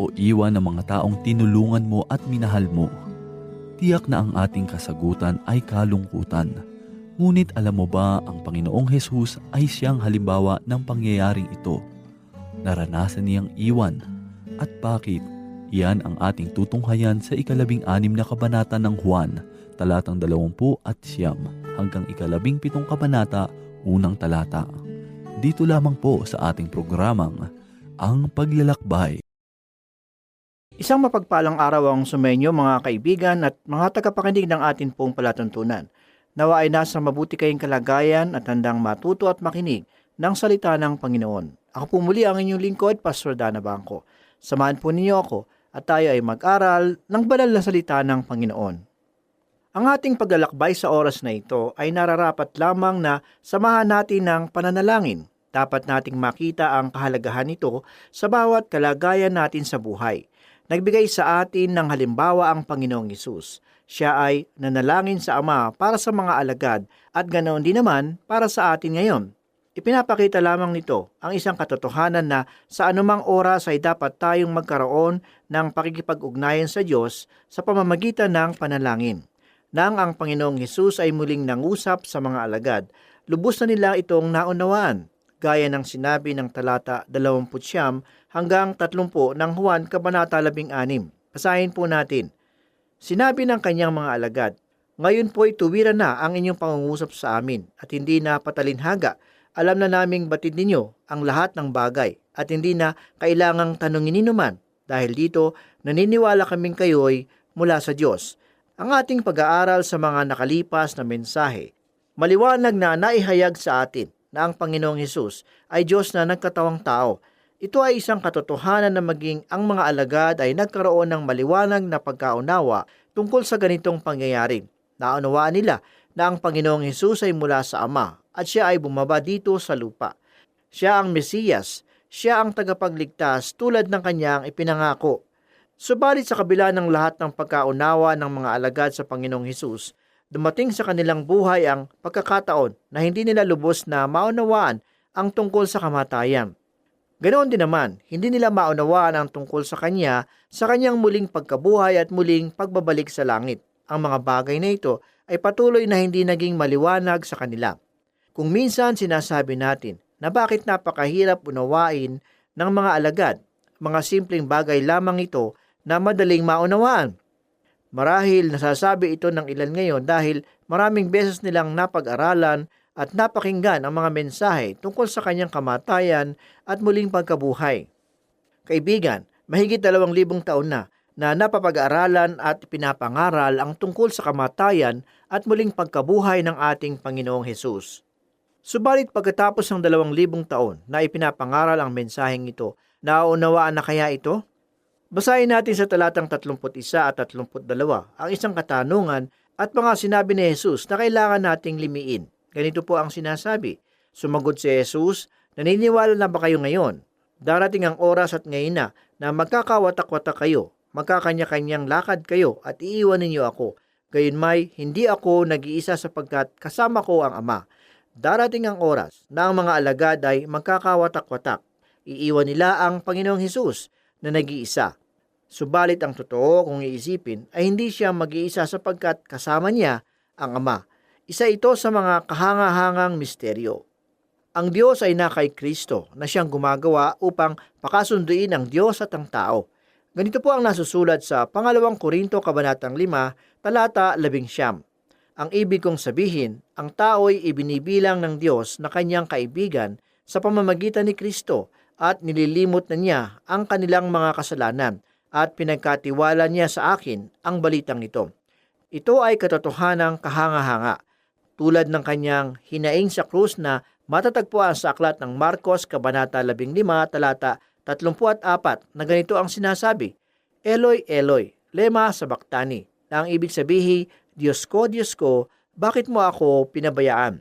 O iwan ng mga taong tinulungan mo at minahal mo? Tiyak na ang ating kasagutan ay kalungkutan. Ngunit alam mo ba ang Panginoong Hesus ay siyang halimbawa ng pangyayaring ito? Naranasan niyang iwan. At bakit? Iyan ang ating tutunghayan sa ikalabing anim na kabanata ng Juan, talatang dalawampu at siyam hanggang ikalabing pitong kabanata, unang talata. Dito lamang po sa ating programang Ang Paglalakbay. Isang mapagpalang araw ang sumenyo mga kaibigan at mga tagapakinig ng atin pong palatuntunan. Nawa ay nasa mabuti kayong kalagayan at handang matuto at makinig ng salita ng Panginoon. Ako po muli ang inyong lingkod, Pastor Dana Bangko. Samahan po ninyo ako at tayo ay mag-aral ng banal na salita ng Panginoon. Ang ating paglalakbay sa oras na ito ay nararapat lamang na samahan natin ng pananalangin. Dapat nating makita ang kahalagahan nito sa bawat kalagayan natin sa buhay. Nagbigay sa atin ng halimbawa ang Panginoong Isus. Siya ay nanalangin sa Ama para sa mga alagad at ganoon din naman para sa atin ngayon. Ipinapakita lamang nito ang isang katotohanan na sa anumang oras ay dapat tayong magkaroon ng pakikipag-ugnayan sa Diyos sa pamamagitan ng panalangin. Nang ang Panginoong Hesus ay muling nangusap sa mga alagad, lubos na nila itong naunawaan, gaya ng sinabi ng talata 20 hanggang 30 ng Juan Kabanata 16. Basahin po natin. Sinabi ng kanyang mga alagad, Ngayon po'y tuwira na ang inyong pangungusap sa amin at hindi na patalinhaga. Alam na naming batid ninyo ang lahat ng bagay at hindi na kailangang tanungin ninuman dahil dito naniniwala kaming kayo'y mula sa Diyos. Ang ating pag-aaral sa mga nakalipas na mensahe, maliwanag na naihayag sa atin na ang Panginoong Hesus ay Diyos na nagkatawang tao. Ito ay isang katotohanan na maging ang mga alagad ay nagkaroon ng maliwanag na pagkaunawa tungkol sa ganitong pangyayari. Naunawaan nila na ang Panginoong Hesus ay mula sa Ama at siya ay bumaba dito sa lupa. Siya ang Mesiyas, siya ang tagapagligtas tulad ng kanyang ipinangako. Subalit sa kabila ng lahat ng pagkaunawa ng mga alagad sa Panginoong Hesus, dumating sa kanilang buhay ang pagkakataon na hindi nila lubos na maunawaan ang tungkol sa kamatayan. Ganoon din naman, hindi nila maunawaan ang tungkol sa Kanya sa Kanyang muling pagkabuhay at muling pagbabalik sa langit. Ang mga bagay na ito ay patuloy na hindi naging maliwanag sa kanila. Kung minsan sinasabi natin na bakit napakahirap unawain ng mga alagad, mga simpleng bagay lamang ito na madaling maunawaan. Marahil nasasabi ito ng ilan ngayon dahil maraming beses nilang napag-aralan at napakinggan ang mga mensahe tungkol sa kanyang kamatayan at muling pagkabuhay. Kaibigan, mahigit dalawang libong taon na na napapag-aralan at pinapangaral ang tungkol sa kamatayan at muling pagkabuhay ng ating Panginoong Hesus. Subalit pagkatapos ng dalawang libong taon na ipinapangaral ang mensaheng ito, naunawaan na kaya ito? Basahin natin sa talatang 31 at 32 ang isang katanungan at mga sinabi ni Jesus na kailangan nating limiin. Ganito po ang sinasabi. Sumagot si Jesus, naniniwala na ba kayo ngayon? Darating ang oras at ngayon na na magkakawatak-watak kayo, magkakanya-kanyang lakad kayo at iiwan ninyo ako. Gayon may, hindi ako nag-iisa sapagkat kasama ko ang Ama. Darating ang oras na ang mga alagad ay magkakawatak-watak. Iiwan nila ang Panginoong Hesus na nag-iisa. Subalit ang totoo kung iisipin ay hindi siya mag-iisa sapagkat kasama niya ang Ama. Isa ito sa mga kahangahangang misteryo. Ang Diyos ay nakay Kristo na siyang gumagawa upang pakasunduin ang Diyos at ang tao. Ganito po ang nasusulat sa pangalawang Korinto Kabanatang 5, talata 11. Ang ibig kong sabihin, ang tao'y ibinibilang ng Diyos na kanyang kaibigan sa pamamagitan ni Kristo at nililimot na niya ang kanilang mga kasalanan at pinagkatiwala niya sa akin ang balitang ito. Ito ay katotohanang kahanga-hanga, tulad ng kanyang hinaing sa krus na matatagpuan sa aklat ng Marcos Kabanata 15, talata 34 na ganito ang sinasabi, Eloy, Eloy, lema sa baktani, na ang ibig sabihin, Diyos ko, Diyos ko, bakit mo ako pinabayaan?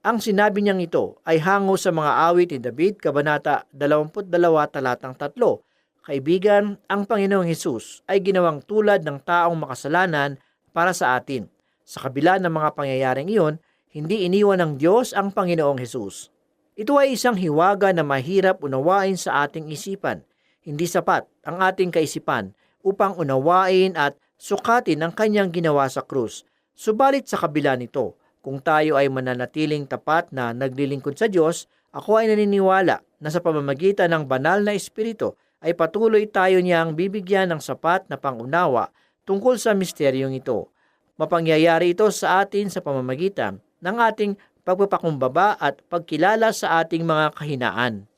Ang sinabi niyang ito ay hango sa mga awit ni David, Kabanata 22, talatang 3. Kaibigan, ang Panginoong Hesus ay ginawang tulad ng taong makasalanan para sa atin. Sa kabila ng mga pangyayaring iyon, hindi iniwan ng Diyos ang Panginoong Hesus. Ito ay isang hiwaga na mahirap unawain sa ating isipan. Hindi sapat ang ating kaisipan upang unawain at sukatin ang kanyang ginawa sa krus. Subalit sa kabila nito, kung tayo ay mananatiling tapat na naglilingkod sa Diyos, ako ay naniniwala na sa pamamagitan ng banal na Espiritu ay patuloy tayo niyang bibigyan ng sapat na pangunawa tungkol sa misteryong ito. Mapangyayari ito sa atin sa pamamagitan ng ating pagpapakumbaba at pagkilala sa ating mga kahinaan.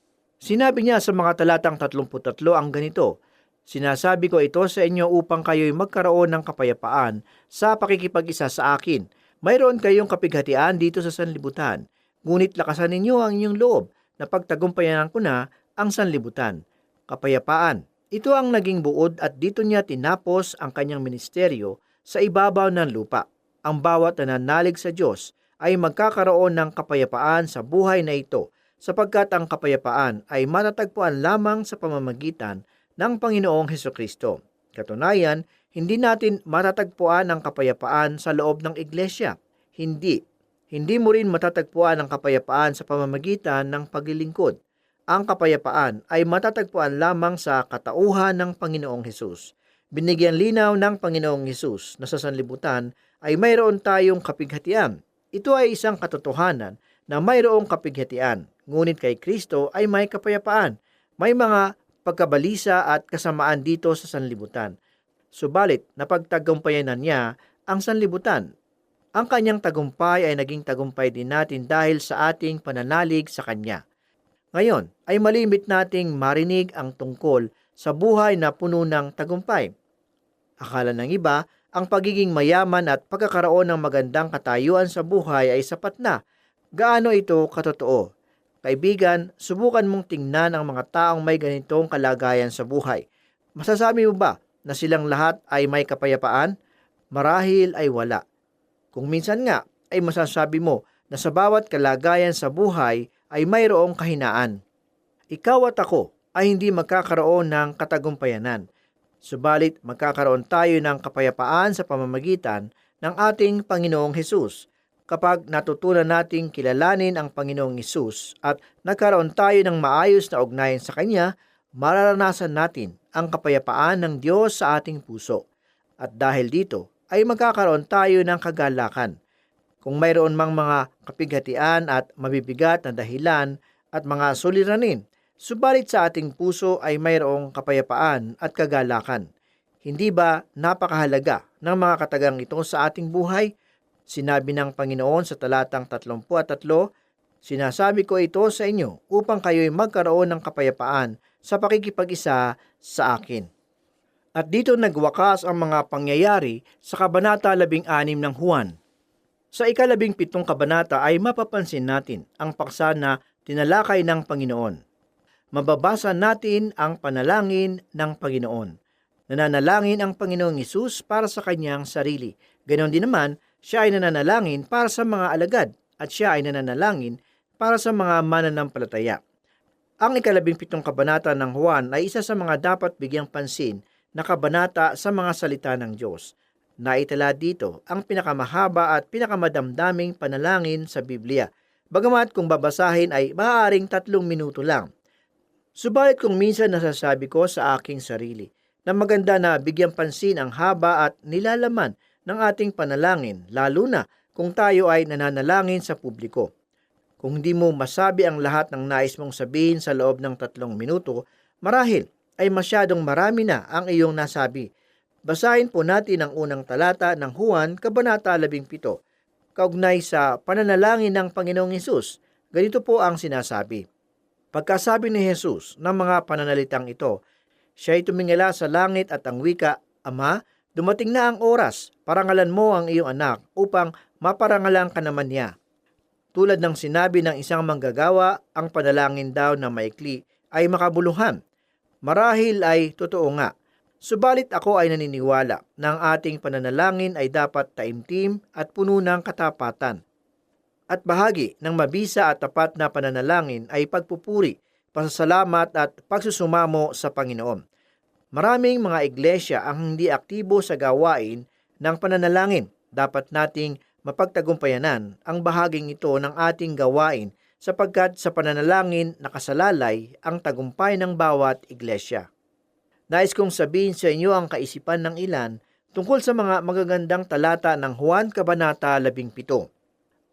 Sinabi niya sa mga talatang 33 ang ganito, Sinasabi ko ito sa inyo upang kayo'y magkaroon ng kapayapaan sa pakikipag-isa sa akin. Mayroon kayong kapighatian dito sa sanlibutan, ngunit lakasan ninyo ang inyong loob na pagtagumpayan ko na ang sanlibutan. Kapayapaan. Ito ang naging buod at dito niya tinapos ang kanyang ministeryo sa ibabaw ng lupa. Ang bawat nananalig sa Diyos ay magkakaroon ng kapayapaan sa buhay na ito sapagkat ang kapayapaan ay matatagpuan lamang sa pamamagitan ng Panginoong Heso Kristo. Katunayan, hindi natin matatagpuan ang kapayapaan sa loob ng iglesia. Hindi. Hindi mo rin matatagpuan ang kapayapaan sa pamamagitan ng paglilingkod. Ang kapayapaan ay matatagpuan lamang sa katauhan ng Panginoong Hesus. Binigyan linaw ng Panginoong Hesus na sa sanlibutan ay mayroon tayong kapighatian. Ito ay isang katotohanan na mayroong kapighatian. Ngunit kay Kristo ay may kapayapaan. May mga pagkabalisa at kasamaan dito sa sanlibutan. Subalit, napagtagumpayanan niya ang sanlibutan. Ang kanyang tagumpay ay naging tagumpay din natin dahil sa ating pananalig sa Kanya. Ngayon, ay malimit nating marinig ang tungkol sa buhay na puno ng tagumpay. Akala ng iba, ang pagiging mayaman at pagkakaroon ng magandang katayuan sa buhay ay sapat na. Gaano ito katotoo? Kaibigan, subukan mong tingnan ang mga taong may ganitong kalagayan sa buhay. Masasabi mo ba na silang lahat ay may kapayapaan? Marahil ay wala. Kung minsan nga ay masasabi mo na sa bawat kalagayan sa buhay ay mayroong kahinaan. Ikaw at ako ay hindi magkakaroon ng katagumpayanan. Subalit magkakaroon tayo ng kapayapaan sa pamamagitan ng ating Panginoong Hesus kapag natutunan nating kilalanin ang Panginoong Isus at nagkaroon tayo ng maayos na ugnayan sa Kanya, mararanasan natin ang kapayapaan ng Diyos sa ating puso. At dahil dito, ay magkakaroon tayo ng kagalakan. Kung mayroon mang mga kapighatian at mabibigat na dahilan at mga suliranin, subalit sa ating puso ay mayroong kapayapaan at kagalakan. Hindi ba napakahalaga ng mga katagang ito sa ating buhay? Sinabi ng Panginoon sa talatang 33, Sinasabi ko ito sa inyo upang kayo'y magkaroon ng kapayapaan sa pakikipag-isa sa akin. At dito nagwakas ang mga pangyayari sa Kabanata 16 ng Juan. Sa ikalabing pitong kabanata ay mapapansin natin ang paksa na tinalakay ng Panginoon. Mababasa natin ang panalangin ng Panginoon. Nananalangin ang Panginoong Isus para sa kanyang sarili. Ganon din naman siya ay nananalangin para sa mga alagad at siya ay nananalangin para sa mga mananampalataya. Ang ikalabing pitong kabanata ng Juan ay isa sa mga dapat bigyang pansin na kabanata sa mga salita ng Diyos. Naitala dito ang pinakamahaba at pinakamadamdaming panalangin sa Biblia. Bagamat kung babasahin ay maaaring tatlong minuto lang. Subalit kung minsan nasasabi ko sa aking sarili na maganda na bigyang pansin ang haba at nilalaman ng ating panalangin, lalo na kung tayo ay nananalangin sa publiko. Kung hindi mo masabi ang lahat ng nais mong sabihin sa loob ng tatlong minuto, marahil ay masyadong marami na ang iyong nasabi. Basahin po natin ang unang talata ng Juan, Kabanata 17, kaugnay sa pananalangin ng Panginoong Hesus. Ganito po ang sinasabi. Pagkasabi ni Jesus ng mga pananalitang ito, siya ay tumingala sa langit at ang wika, Ama, Dumating na ang oras, parangalan mo ang iyong anak upang maparangalan ka naman niya. Tulad ng sinabi ng isang manggagawa, ang panalangin daw na maikli ay makabuluhan. Marahil ay totoo nga. Subalit ako ay naniniwala na ang ating pananalangin ay dapat taimtim at puno ng katapatan. At bahagi ng mabisa at tapat na pananalangin ay pagpupuri, pasasalamat at pagsusumamo sa Panginoon. Maraming mga iglesia ang hindi aktibo sa gawain ng pananalangin. Dapat nating mapagtagumpayanan ang bahaging ito ng ating gawain sapagkat sa pananalangin nakasalalay ang tagumpay ng bawat iglesia. Nais kong sabihin sa inyo ang kaisipan ng ilan tungkol sa mga magagandang talata ng Juan Kabanata 17.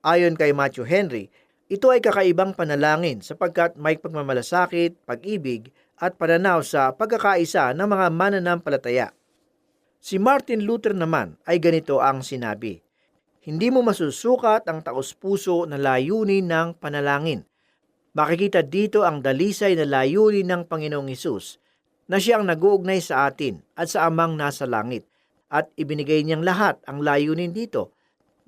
Ayon kay Matthew Henry, ito ay kakaibang panalangin sapagkat may pagmamalasakit, pag-ibig at pananaw sa pagkakaisa ng mga mananampalataya. Si Martin Luther naman ay ganito ang sinabi, Hindi mo masusukat ang taos-puso na layunin ng panalangin. Makikita dito ang dalisay na layunin ng Panginoong Isus na siyang nag-uugnay sa atin at sa amang nasa langit at ibinigay niyang lahat ang layunin dito.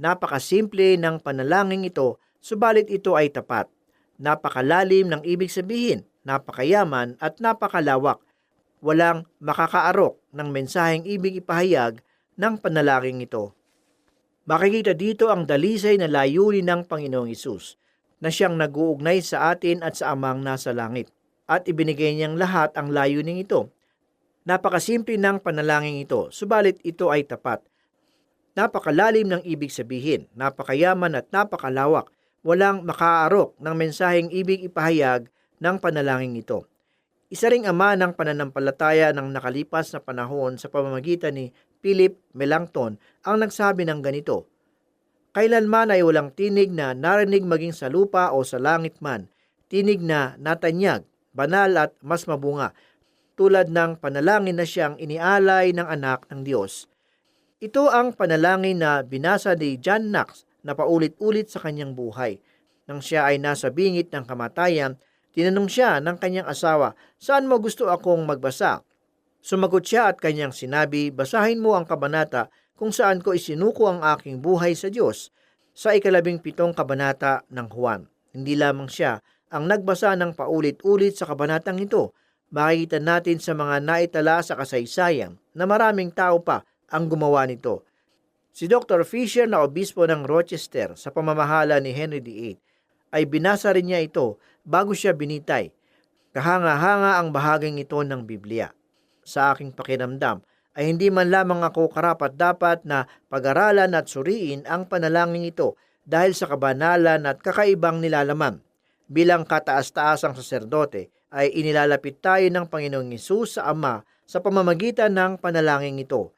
Napakasimple ng panalangin ito, subalit ito ay tapat. Napakalalim ng ibig sabihin, napakayaman at napakalawak. Walang makakaarok ng mensaheng ibig ipahayag ng panalangin ito. Makikita dito ang dalisay na layunin ng Panginoong Isus na siyang nag-uugnay sa atin at sa amang nasa langit at ibinigay niyang lahat ang layunin ito. Napakasimple ng panalangin ito, subalit ito ay tapat. Napakalalim ng ibig sabihin, napakayaman at napakalawak. Walang makaarok ng mensaheng ibig ipahayag ng panalangin ito. Isa ring ama ng pananampalataya ng nakalipas na panahon sa pamamagitan ni Philip Melanchthon ang nagsabi ng ganito, Kailanman ay walang tinig na narinig maging sa lupa o sa langit man, tinig na natanyag, banal at mas mabunga, tulad ng panalangin na siyang inialay ng anak ng Diyos. Ito ang panalangin na binasa ni John Knox na paulit-ulit sa kanyang buhay. Nang siya ay nasa bingit ng kamatayan, tinanong siya ng kanyang asawa, saan mo gusto akong magbasa? Sumagot siya at kanyang sinabi, basahin mo ang kabanata kung saan ko isinuko ang aking buhay sa Diyos sa ikalabing pitong kabanata ng Juan. Hindi lamang siya ang nagbasa ng paulit-ulit sa kabanatang ito, makikita natin sa mga naitala sa kasaysayan na maraming tao pa ang gumawa nito. Si Dr. Fisher na obispo ng Rochester sa pamamahala ni Henry VIII ay binasa rin niya ito bago siya binitay. Kahanga-hanga ang bahaging ito ng Biblia. Sa aking pakiramdam ay hindi man lamang ako karapat dapat na pag-aralan at suriin ang panalangin ito dahil sa kabanalan at kakaibang nilalaman bilang kataas-taasang saserdote ay inilalapit tayo ng Panginoong Yesus sa Ama sa pamamagitan ng panalangin ito.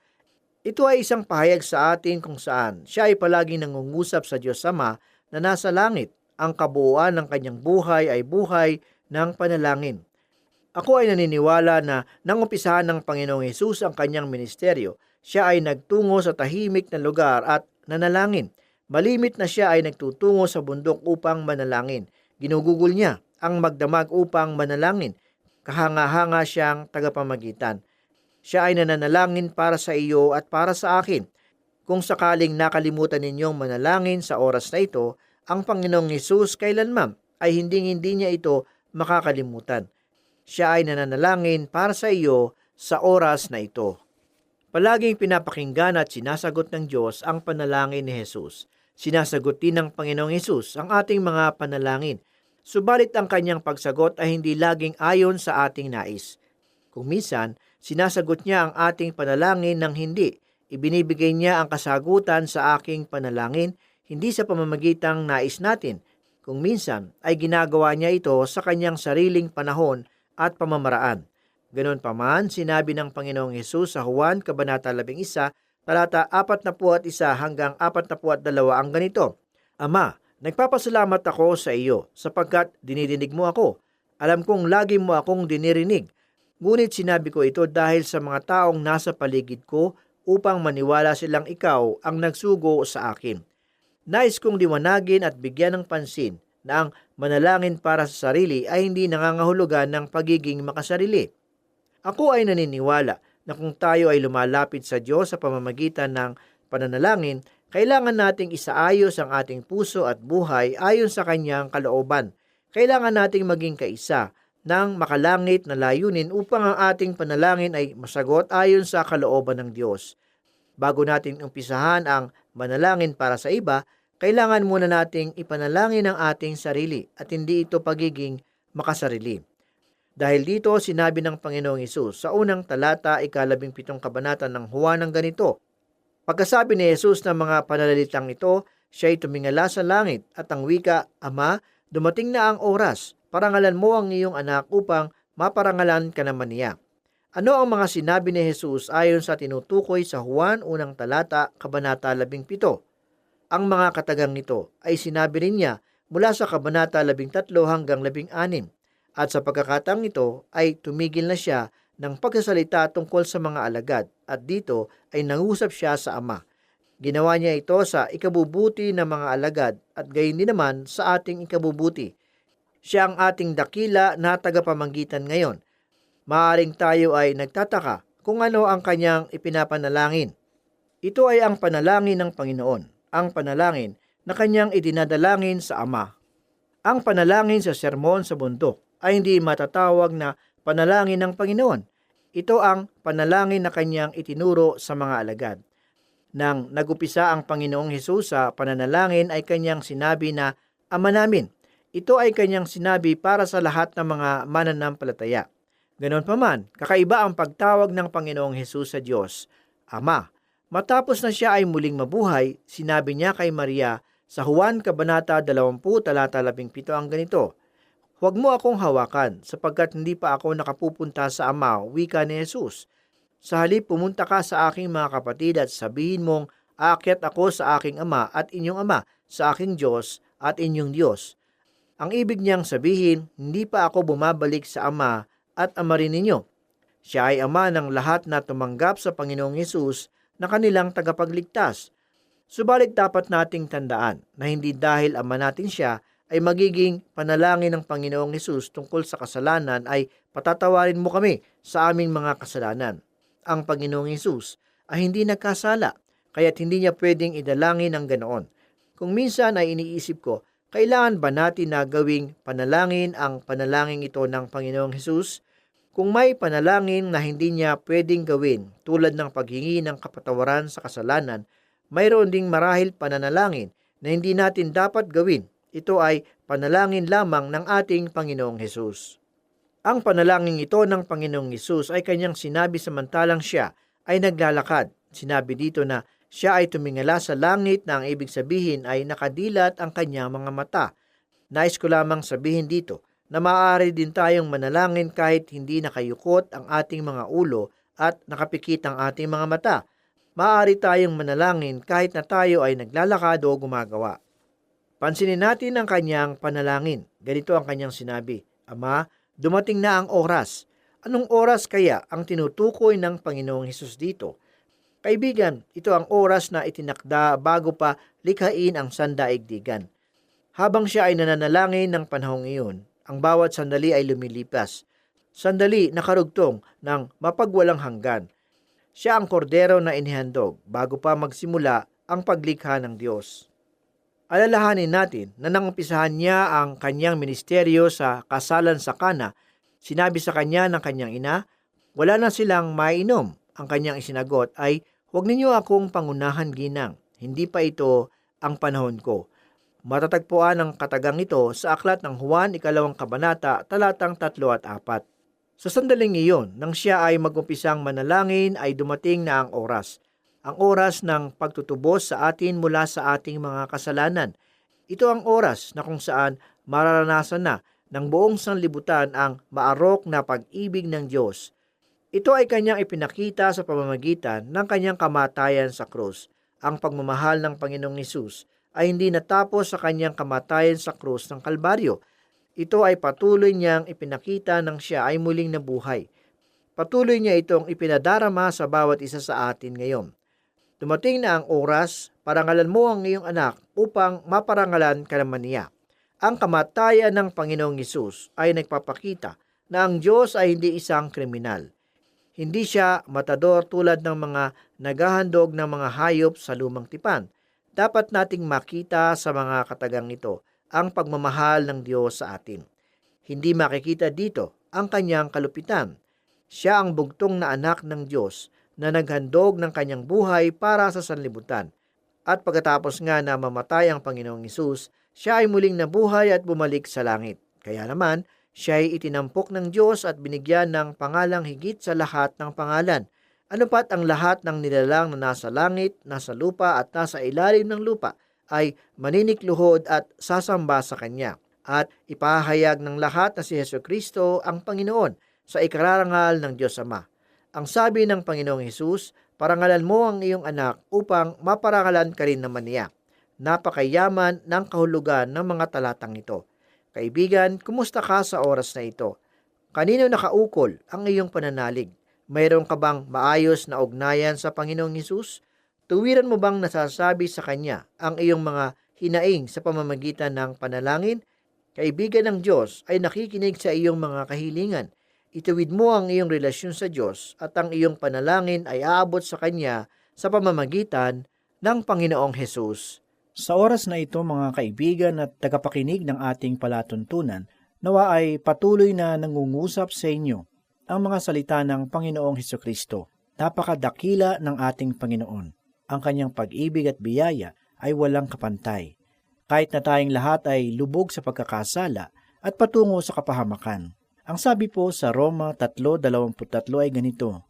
Ito ay isang pahayag sa atin kung saan siya ay palaging nangungusap sa Diyos Ama na nasa langit. Ang kabuuan ng kanyang buhay ay buhay ng panalangin. Ako ay naniniwala na nang umpisahan ng Panginoong Yesus ang kanyang ministeryo, siya ay nagtungo sa tahimik na lugar at nanalangin. Malimit na siya ay nagtutungo sa bundok upang manalangin. Ginugugol niya ang magdamag upang manalangin. Kahanga-hanga siyang tagapamagitan. Siya ay nananalangin para sa iyo at para sa akin. Kung sakaling nakalimutan ninyong manalangin sa oras na ito, ang Panginoong Yesus kailanman ay hindi-hindi niya ito makakalimutan. Siya ay nananalangin para sa iyo sa oras na ito. Palaging pinapakinggan at sinasagot ng Diyos ang panalangin ni Jesus. Sinasagot din ng Panginoong Yesus ang ating mga panalangin. Subalit ang kanyang pagsagot ay hindi laging ayon sa ating nais. Kung minsan, sinasagot niya ang ating panalangin ng hindi. Ibinibigay niya ang kasagutan sa aking panalangin, hindi sa pamamagitang nais natin. Kung minsan, ay ginagawa niya ito sa kanyang sariling panahon at pamamaraan. Ganon pa man, sinabi ng Panginoong Yesus sa Juan, Kabanata 11, talata 41 hanggang 42 ang ganito, Ama, nagpapasalamat ako sa iyo sapagkat dinidinig mo ako. Alam kong lagi mo akong dinirinig. Ngunit sinabi ko ito dahil sa mga taong nasa paligid ko upang maniwala silang ikaw ang nagsugo sa akin. Nais kong liwanagin at bigyan ng pansin na ang manalangin para sa sarili ay hindi nangangahulugan ng pagiging makasarili. Ako ay naniniwala na kung tayo ay lumalapit sa Diyos sa pamamagitan ng pananalangin, kailangan nating isaayos ang ating puso at buhay ayon sa kanyang kalooban. Kailangan nating maging kaisa, ng makalangit na layunin upang ang ating panalangin ay masagot ayon sa kalooban ng Diyos. Bago natin umpisahan ang manalangin para sa iba, kailangan muna nating ipanalangin ang ating sarili at hindi ito pagiging makasarili. Dahil dito, sinabi ng Panginoong Isus sa unang talata, ikalabing pitong kabanata ng Juan ng ganito, Pagkasabi ni Jesus ng mga panalalitang ito, siya'y tumingala sa langit at ang wika, Ama, dumating na ang oras, parangalan mo ang iyong anak upang maparangalan ka naman niya. Ano ang mga sinabi ni Jesus ayon sa tinutukoy sa Juan unang talata, kabanata 17? Ang mga katagang nito ay sinabi rin niya mula sa kabanata 13 hanggang 16 at sa pagkakatang ito ay tumigil na siya ng pagsasalita tungkol sa mga alagad at dito ay nangusap siya sa Ama. Ginawa niya ito sa ikabubuti ng mga alagad at gayon din naman sa ating ikabubuti. Siya ang ating dakila na tagapamanggitan ngayon. Maaring tayo ay nagtataka kung ano ang kanyang ipinapanalangin. Ito ay ang panalangin ng Panginoon, ang panalangin na kanyang idinadalangin sa Ama. Ang panalangin sa sermon sa bundok ay hindi matatawag na panalangin ng Panginoon. Ito ang panalangin na kanyang itinuro sa mga alagad. Nang nagupisa ang Panginoong Hesus sa pananalangin ay kanyang sinabi na, Ama namin, ito ay kanyang sinabi para sa lahat ng mga mananampalataya. Ganon pa man, kakaiba ang pagtawag ng Panginoong Hesus sa Diyos, Ama. Matapos na siya ay muling mabuhay, sinabi niya kay Maria sa Juan Kabanata 20 talata 17 ang ganito, Huwag mo akong hawakan sapagkat hindi pa ako nakapupunta sa Ama, wika ni Jesus. Sa halip pumunta ka sa aking mga kapatid at sabihin mong, aakyat ako sa aking Ama at inyong Ama, sa aking Diyos at inyong Diyos. Ang ibig niyang sabihin, hindi pa ako bumabalik sa Ama at Ama rin ninyo. Siya ay Ama ng lahat na tumanggap sa Panginoong Yesus na kanilang tagapagligtas. Subalit dapat nating tandaan na hindi dahil Ama natin siya ay magiging panalangin ng Panginoong Hesus tungkol sa kasalanan ay patatawarin mo kami sa aming mga kasalanan. Ang Panginoong Hesus ay hindi nagkasala, kaya't hindi niya pwedeng idalangin ng ganoon. Kung minsan ay iniisip ko, kailangan ba natin na gawing panalangin ang panalangin ito ng Panginoong Hesus? Kung may panalangin na hindi niya pwedeng gawin tulad ng paghingi ng kapatawaran sa kasalanan, mayroon ding marahil pananalangin na hindi natin dapat gawin ito ay panalangin lamang ng ating Panginoong Hesus. Ang panalangin ito ng Panginoong Hesus ay kanyang sinabi samantalang siya ay naglalakad. Sinabi dito na siya ay tumingala sa langit na ang ibig sabihin ay nakadilat ang kanyang mga mata. Nais ko lamang sabihin dito na maaari din tayong manalangin kahit hindi nakayukot ang ating mga ulo at nakapikit ang ating mga mata. Maaari tayong manalangin kahit na tayo ay naglalakad o gumagawa. Pansinin natin ang kanyang panalangin. Ganito ang kanyang sinabi, Ama, dumating na ang oras. Anong oras kaya ang tinutukoy ng Panginoong Hesus dito? Kaibigan, ito ang oras na itinakda bago pa likhain ang sandaigdigan. Habang siya ay nananalangin ng panahong iyon, ang bawat sandali ay lumilipas. Sandali na karugtong ng mapagwalang hanggan. Siya ang kordero na inihandog bago pa magsimula ang paglikha ng Diyos alalahanin natin na nangumpisahan niya ang kanyang ministeryo sa kasalan sa Kana, sinabi sa kanya ng kanyang ina, wala na silang mainom. Ang kanyang isinagot ay, huwag ninyo akong pangunahan ginang, hindi pa ito ang panahon ko. Matatagpuan ang katagang ito sa aklat ng Juan ikalawang kabanata talatang tatlo at apat. Sa sandaling iyon, nang siya ay magumpisang manalangin ay dumating na ang oras ang oras ng pagtutubos sa atin mula sa ating mga kasalanan. Ito ang oras na kung saan mararanasan na ng buong sanlibutan ang maarok na pag-ibig ng Diyos. Ito ay kanyang ipinakita sa pamamagitan ng kanyang kamatayan sa krus. Ang pagmamahal ng Panginoong Isus ay hindi natapos sa kanyang kamatayan sa krus ng Kalbaryo. Ito ay patuloy niyang ipinakita nang siya ay muling nabuhay. Patuloy niya itong ipinadarama sa bawat isa sa atin ngayon. Dumating na ang oras, parangalan mo ang iyong anak upang maparangalan ka naman niya. Ang kamatayan ng Panginoong Isus ay nagpapakita na ang Diyos ay hindi isang kriminal. Hindi siya matador tulad ng mga naghahandog ng mga hayop sa lumang tipan. Dapat nating makita sa mga katagang ito ang pagmamahal ng Diyos sa atin. Hindi makikita dito ang kanyang kalupitan. Siya ang bugtong na anak ng Diyos na naghandog ng kanyang buhay para sa sanlibutan. At pagkatapos nga na mamatay ang Panginoong Isus, siya ay muling nabuhay at bumalik sa langit. Kaya naman, siya ay itinampok ng Diyos at binigyan ng pangalang higit sa lahat ng pangalan. Ano pat ang lahat ng nilalang na nasa langit, nasa lupa at nasa ilalim ng lupa ay maninikluhod at sasamba sa Kanya. At ipahayag ng lahat na si Yesu Kristo ang Panginoon sa ikararangal ng Diyos Ama. Ang sabi ng Panginoong Hesus, parangalan mo ang iyong anak upang maparangalan ka rin naman niya. Napakayaman ng kahulugan ng mga talatang ito. Kaibigan, kumusta ka sa oras na ito? Kanino nakaukol ang iyong pananalig? Mayroon ka bang maayos na ugnayan sa Panginoong Hesus? Tuwiran mo bang nasasabi sa Kanya ang iyong mga hinaing sa pamamagitan ng panalangin? Kaibigan ng Diyos ay nakikinig sa iyong mga kahilingan. Ituwid mo ang iyong relasyon sa Diyos at ang iyong panalangin ay aabot sa Kanya sa pamamagitan ng Panginoong Hesus. Sa oras na ito mga kaibigan at tagapakinig ng ating palatuntunan, nawa ay patuloy na nangungusap sa inyo ang mga salita ng Panginoong Heso Kristo. Napakadakila ng ating Panginoon. Ang kanyang pag-ibig at biyaya ay walang kapantay. Kahit na tayong lahat ay lubog sa pagkakasala at patungo sa kapahamakan. Ang sabi po sa Roma 3.23 ay ganito,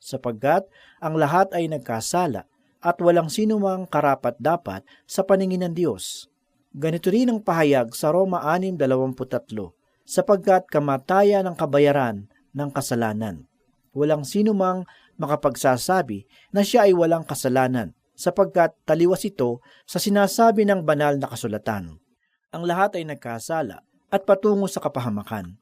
Sapagkat ang lahat ay nagkasala at walang sinumang karapat dapat sa paningin ng Diyos. Ganito rin ang pahayag sa Roma 6.23, sapagkat kamatayan ang kabayaran ng kasalanan. Walang sinumang makapagsasabi na siya ay walang kasalanan, sapagkat taliwas ito sa sinasabi ng banal na kasulatan. Ang lahat ay nagkasala at patungo sa kapahamakan.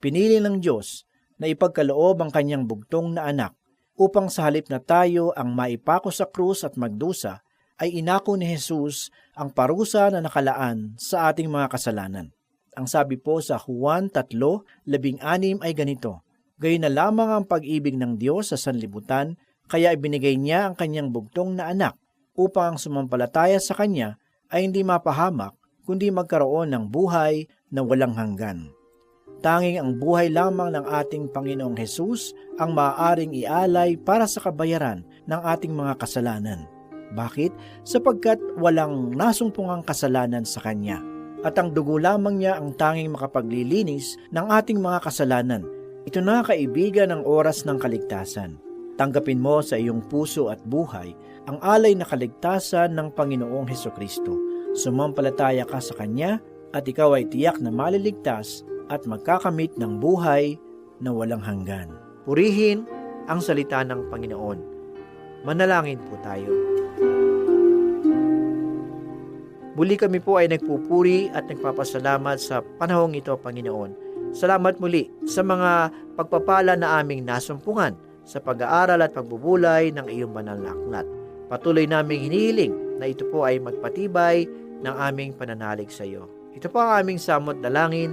Pinili ng Diyos na ipagkaloob ang kanyang bugtong na anak upang sa halip na tayo ang maipako sa krus at magdusa, ay inako ni Jesus ang parusa na nakalaan sa ating mga kasalanan. Ang sabi po sa Juan 3:16 ay ganito, Gayon na lamang ang pag-ibig ng Diyos sa sanlibutan, kaya ibinigay niya ang kanyang bugtong na anak upang ang sumampalataya sa kanya ay hindi mapahamak kundi magkaroon ng buhay na walang hanggan. Tanging ang buhay lamang ng ating Panginoong Hesus ang maaaring ialay para sa kabayaran ng ating mga kasalanan. Bakit? Sapagkat walang nasumpungang kasalanan sa Kanya. At ang dugo lamang niya ang tanging makapaglilinis ng ating mga kasalanan. Ito na kaibigan ang oras ng kaligtasan. Tanggapin mo sa iyong puso at buhay ang alay na kaligtasan ng Panginoong Heso Kristo. Sumampalataya ka sa Kanya at ikaw ay tiyak na maliligtas at magkakamit ng buhay na walang hanggan. Purihin ang salita ng Panginoon. Manalangin po tayo. Muli kami po ay nagpupuri at nagpapasalamat sa panahong ito, Panginoon. Salamat muli sa mga pagpapala na aming nasumpungan sa pag-aaral at pagbubulay ng iyong banal na aklat. Patuloy naming hinihiling na ito po ay magpatibay ng aming pananalig sa iyo. Ito po ang aming samot dalangin